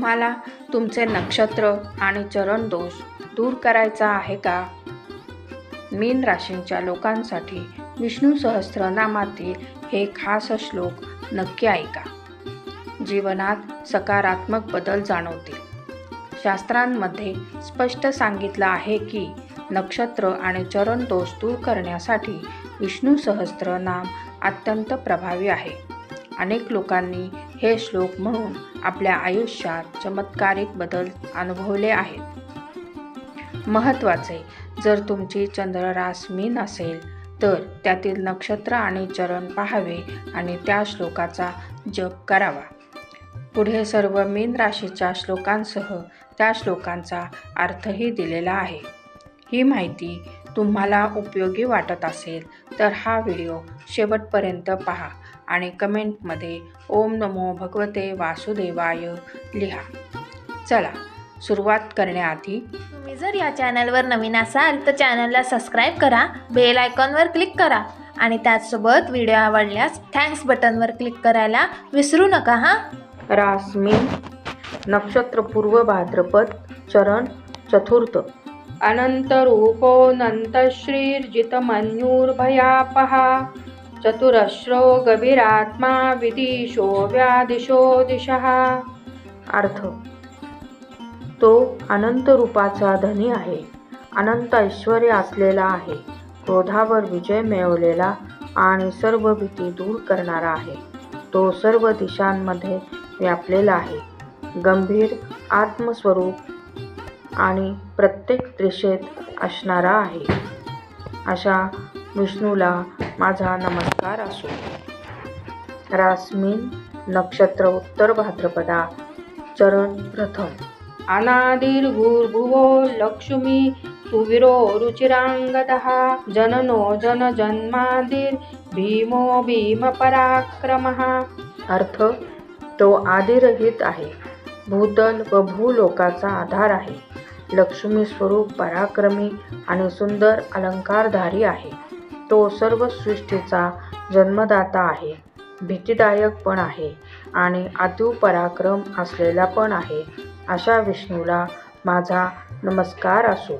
तुम्हाला तुमचे नक्षत्र आणि चरण दोष दूर करायचा आहे का? मीन राशींच्या लोकांसाठी विष्णू सहस्रनामातील हे खास श्लोक नक्की ऐका. जीवनात सकारात्मक बदल जाणवतील. शास्त्रांमध्ये स्पष्ट सांगितलं आहे की नक्षत्र आणि चरण दोष दूर करण्यासाठी विष्णू सहस्त्र नाम अत्यंत प्रभावी आहे. अनेक लोकांनी हे श्लोक म्हणून आपल्या आयुष्यात चमत्कारिक बदल अनुभवले आहेत. महत्त्वाचे जर तुमची चंद्ररास मीन असेल तर त्यातील नक्षत्र आणि चरण पाहावे आणि त्या श्लोकाचा जप करावा. पुढे सर्व मीन राशीच्या श्लोकांसह त्या श्लोकांचा अर्थही दिलेला आहे. ही माहिती तुम्हाला उपयोगी वाटत असेल तर हा व्हिडिओ शेवटपर्यंत पहा. आणि कमेंटमध्ये ओम नमो भगवते वासुदेवाय लिहा. चला सुरुवात करण्याआधी तुम्ही जर या चॅनलवर नवीन असाल तर चॅनलला सबस्क्राईब करा बेल आयकॉनवर क्लिक करा आणि त्याचसोबत व्हिडिओ आवडल्यास थँक्स बटनवर क्लिक करायला विसरू नका हां? रासमीन नक्षत्र पूर्व भाद्रपद चरण चतुर्थ. अनन्तरूपोऽनन्तश्रीर्जितमन्युर्भयापहा चतुरश्रो गभीरात्मा विदिशो व्यादिशो दिशः. अर्थ. तो अनंत रूपाचा धनी आहे. अनंत ऐश्वर असलेला आहे. क्रोधावर विजय मिळवलेला आणि सर्व भीती दूर करणारा आहे. तो सर्व दिशांमध्ये व्यापलेला आहे. गंभीर आत्मस्वरूप आणि प्रत्येक दिशेत असणारा आहे. अशा विष्णूला माझा नमस्कार. असो. रास्मिन नक्षत्र उत्तर भाद्रपदा चरण प्रथम. अनादिर्भूर्भुवो लक्ष्मी सुविरो रुचिरांगदः जननो जनजन्मादिर भीमो भीमपराक्रमः अर्थ तो आदिरहित आहे. भूतल व भूलोकाचा आधार आहे. लक्ष्मी स्वरूप पराक्रमी आणि सुंदर अलंकारधारी आहे. तो सर्व सृष्टीचा जन्मदाता आहे. भीतीदायक पण आहे आणि अतीव पराक्रम असलेला पण आहे. अशा विष्णूला माझा नमस्कार असो.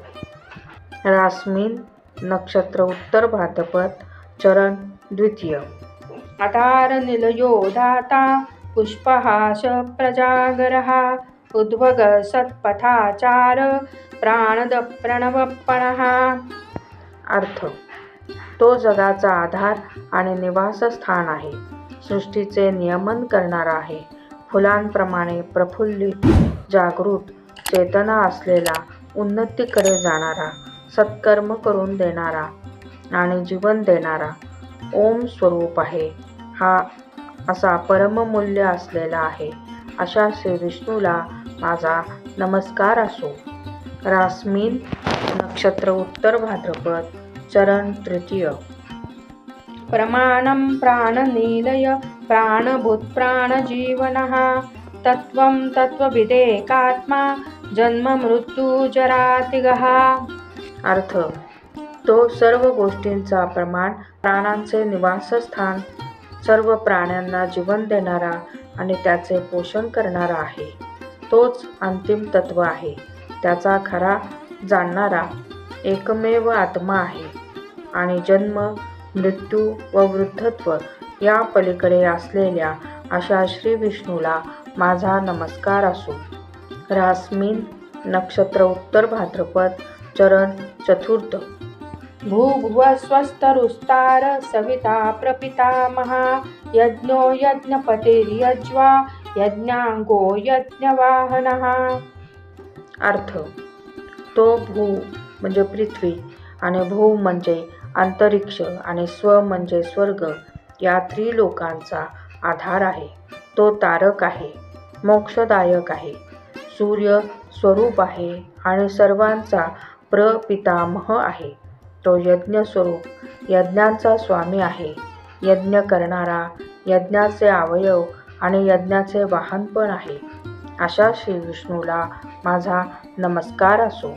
रास्मीन नक्षत्र उत्तर भाद्रपद चरण द्वितीय. अधार निलयोदाता पुष्पहास प्रजागरहा उद्वग सत्पथाचार प्राणद प्रणवपणः अर्थ तो जगाचा आधार आणि निवासस्थान आहे. सृष्टीचे नियमन करणारा आहे. फुलांप्रमाणे प्रफुल्लित जागृत चेतना असलेला उन्नतीकडे जाणारा सत्कर्म करून देणारा आणि जीवन देणारा ओम स्वरूप आहे. हा असा परममूल्य असलेला आहे. अशा श्री विष्णूला माझा नमस्कार असो. रास्मीन नक्षत्र उत्तर भाद्रपद. चरण तृतीय। प्रमाणं प्राणनीलय प्राणभूतप्राणजीवनः तत्त्वं तत्त्वविदेकात्मा जन्ममृत्यूजरातिगः अर्थ तो सर्व गोष्टींचा प्रमाण प्राणांचे निवासस्थान सर्व प्राण्यांना जीवन देणारा आणि त्याचे पोषण करणारा आहे. तोच अंतिम तत्व आहे. त्याचा खरा जाणणारा एकमेव आत्मा आहे. आणि जन्म मृत्यू व वृद्धत्व या पलीकडे असलेल्या अशा श्री विष्णूला माझा नमस्कार असो. रास्मिन नक्षत्र उत्तर भाद्रपद चरण चतुर्थ. भूभुवस्वस्तरुस्तार सविता प्रपितामहा यज्ञो यज्ञपतिर्यज्वा यज्ञांगो यज्ञवाहनः. अर्थ तो भू म्हणजे पृथ्वी आणि भू म्हणजे अंतरिक्ष आणि स्व म्हणजे स्वर्ग या त्रिलोकांचा आधार आहे. तो तारक आहे मोक्षदायक आहे. सूर्य स्वरूप आहे आणि सर्वांचा प्रपितामह आहे. तो यज्ञ स्वरूप यज्ञांचा स्वामी आहे. यज्ञ करणारा यज्ञाचे अवयव आणि यज्ञाचे वाहन पण आहे. अशा श्री विष्णूला माझा नमस्कार असो.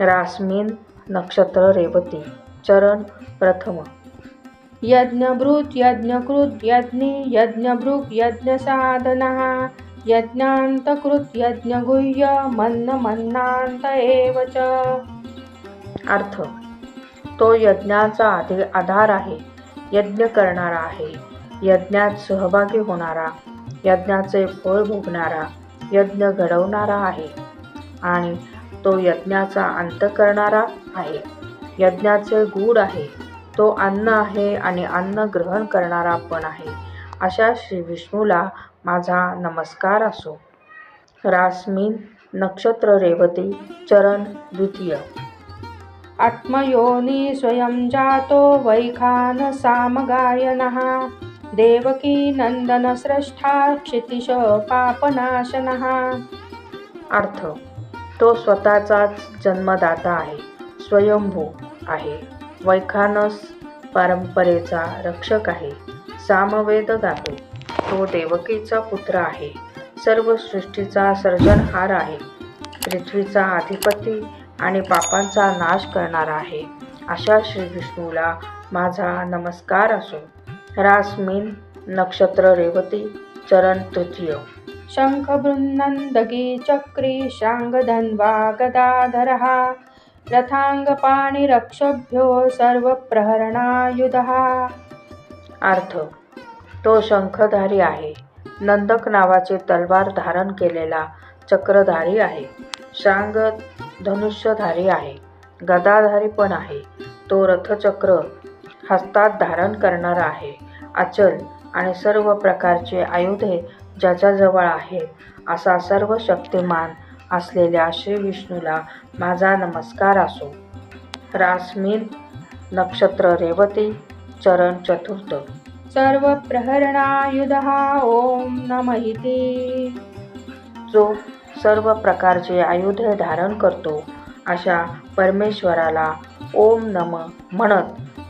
रास्मीन नक्षत्र रेवती. चरण प्रथम। यज्ञभृत यज्ञकृत यज्ञी यज्ञ यज्ञसाधनः यज्ञांतकृत यज्ञगुह्य मन्न मन्नांत एव च। अर्थ तो यज्ञाचा आधी आधार आहे यज्ञ करणारा आहे यज्ञात सहभागी होणारा यज्ञाचे फळ भोगणारा यज्ञ घडवणारा आहे आणि तो यज्ञाचा अंत करणारा आहे। यज्ञाचे गूढ आहे. तो अन्न आहे आणि अन्न ग्रहण करणारा पण आहे. अशा श्री विष्णूला माझा नमस्कार असो. रास्मिन नक्षत्र रेवती चरण द्वितीय. आत्मयोनी स्वयं जातो वैखान सामगायनः. देवकी श्रेष्ठा क्षितिश पापनाशनः. अर्थ तो स्वतःचाच जन्मदाता आहे. स्वयंभू आहे. वैखानस परंपरेचा रक्षक आहे. सामवेद गातो तो देवकीचा पुत्र आहे. सर्व सृष्टीचा सर्जनहार आहे. पृथ्वीचा अधिपती आणि पापांचा नाश करणारा आहे. अशा श्री विष्णूला माझा नमस्कार असो. रासमीन नक्षत्र रेवती चरण तृतीय. शंख चक्री शाङ्गधन्वा गदाधरः रथाङ्गपाणिरक्षभ्यो सर्वप्रहरणायुधः। अर्थ तो शंखधारी आहे. नंदक नावाचे तलवार धारण केलेला चक्रधारी आहे. शांग धनुष्यधारी आहे. गदाधारी पण आहे. तो रथचक्र हस्तात धारण करणारा आहे. अचल आणि सर्व प्रकारचे आयुधे ज्याच्याजवळ आहे असा सर्व शक्तिमान असलेल्या श्री विष्णूला माझा नमस्कार असो. रास्मिन नक्षत्र रेवती चरण चतुर्थ. सर्व प्रहरणायुधः ओम नम इति. जो सर्व प्रकारचे आयुधे धारण करतो अशा परमेश्वराला ओम नम म्हणत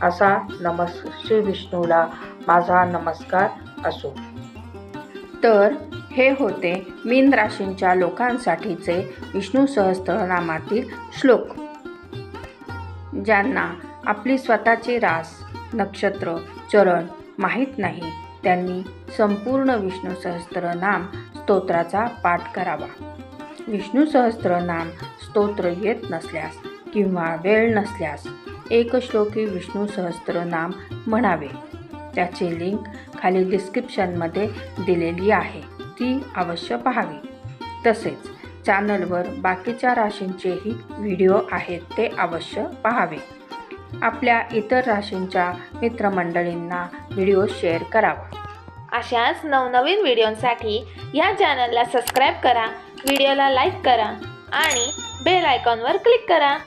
असा नमस् श्री विष्णूला माझा नमस्कार असो. तर हे होते मीन राशींच्या लोकांसाठीचे विष्णू सहस्त्रनामातील श्लोक. ज्यांना आपली स्वतःची रास नक्षत्र चरण माहीत नाही त्यांनी संपूर्ण विष्णू सहस्त्रनाम स्तोत्राचा पाठ करावा. विष्णू सहस्त्रनाम स्तोत्र येत नसल्यास किंवा वेळ नसल्यास एक श्लोकी विष्णू सहस्त्रनाम म्हणावे. त्याची लिंक खाली डिस्क्रिप्शनमध्ये दिलेली आहे. ती अवश्य पाहावी. तसेच चॅनलवर बाकीच्या राशींचेही व्हिडिओ आहेत ते अवश्य पाहावे. आपल्या इतर राशींच्या मित्रमंडळींना व्हिडिओ शेअर करावा. अशाच नवनवीन व्हिडिओंसाठी या चॅनलला सबस्क्राईब करा व्हिडिओला लाईक करा आणि बेल आयकॉनवर क्लिक करा.